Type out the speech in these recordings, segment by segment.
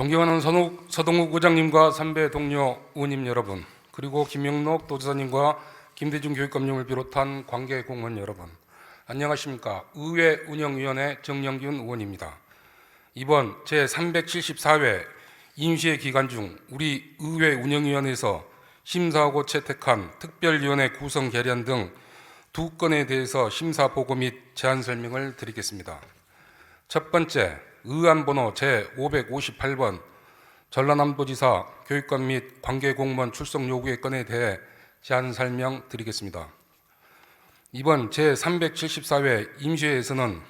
존경하는 선욱, 서동욱 의장님과 선배 동료 의원님 여러분, 그리고 김영록 도지사님과 김대중 교육감님을 비롯한 관계 공무원 여러분, 안녕하십니까? 의회 운영위원회 정영균 의원입니다. 이번 제 374회 임시회 기간 중 우리 의회 운영위원회에서 심사하고 채택한 특별위원회 구성 결의안 등두 건에 대해서 심사 보고 및 제안 설명을 드리겠습니다. 첫 번째, 의안 번호 제558번 전라남도지사 교육감 및 관계 공무원 출석 요구의 건에 대해 제안 설명 드리겠습니다. 이번 제374회 임시회에서는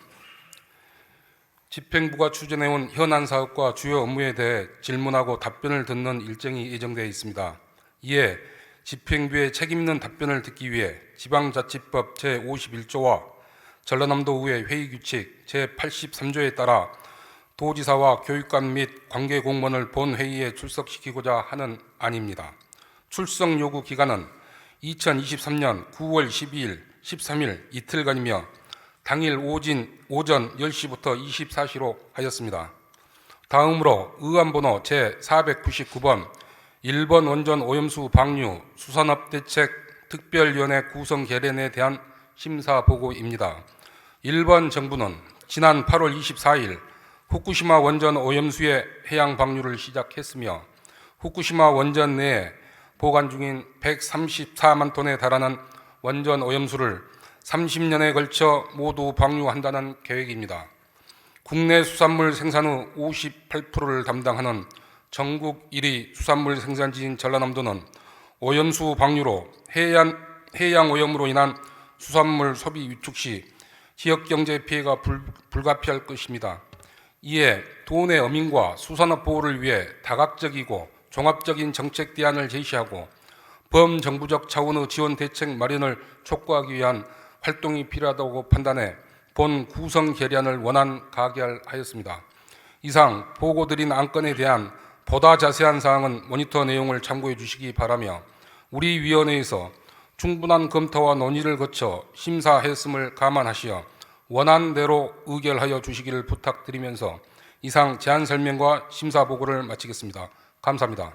집행부가 추진해온 현안 사업과 주요 업무에 대해 질문하고 답변을 듣는 일정이 예정되어 있습니다. 이에 집행부의 책임 있는 답변을 듣기 위해 지방자치법 제51조와 전라남도의회 회의규칙 제83조에 따라 도지사와 교육감 및 관계 공무원을 본 회의에 출석시키고자 하는 안입니다. 출석 요구 기간은 2023년 9월 12일, 13일 이틀간이며 당일 오진, 오전 10시부터 24시로 하였습니다. 다음으로 의안번호 제499번 1번 원전 오염수 방류 수산업 대책 특별위원회 구성 결의안에 대한 심사 보고입니다. 1번 정부는 지난 8월 24일 후쿠시마 원전 오염수의 해양 방류를 시작했으며 후쿠시마 원전 내에 보관 중인 134만 톤에 달하는 원전 오염수를 30년에 걸쳐 모두 방류한다는 계획입니다. 국내 수산물 생산 후 58%를 담당하는 전국 1위 수산물 생산지인 전라남도는 오염수 방류로 해양, 해양 오염으로 인한 수산물 소비 위축 시 지역 경제 피해가 불, 불가피할 것입니다. 이에 도내 어민과 수산업 보호를 위해 다각적이고 종합적인 정책 대안을 제시하고 범정부적 차원의 지원 대책 마련을 촉구하기 위한 활동이 필요하다고 판단해 본 구성 결의안을 원안 가결하였습니다. 이상 보고 드린 안건에 대한 보다 자세한 사항은 모니터 내용을 참고해 주시기 바라며 우리 위원회에서 충분한 검토와 논의를 거쳐 심사했음을 감안하시어 원안대로 의결하여 주시기를 부탁드리면서 이상 제안 설명과 심사 보고를 마치겠습니다. 감사합니다.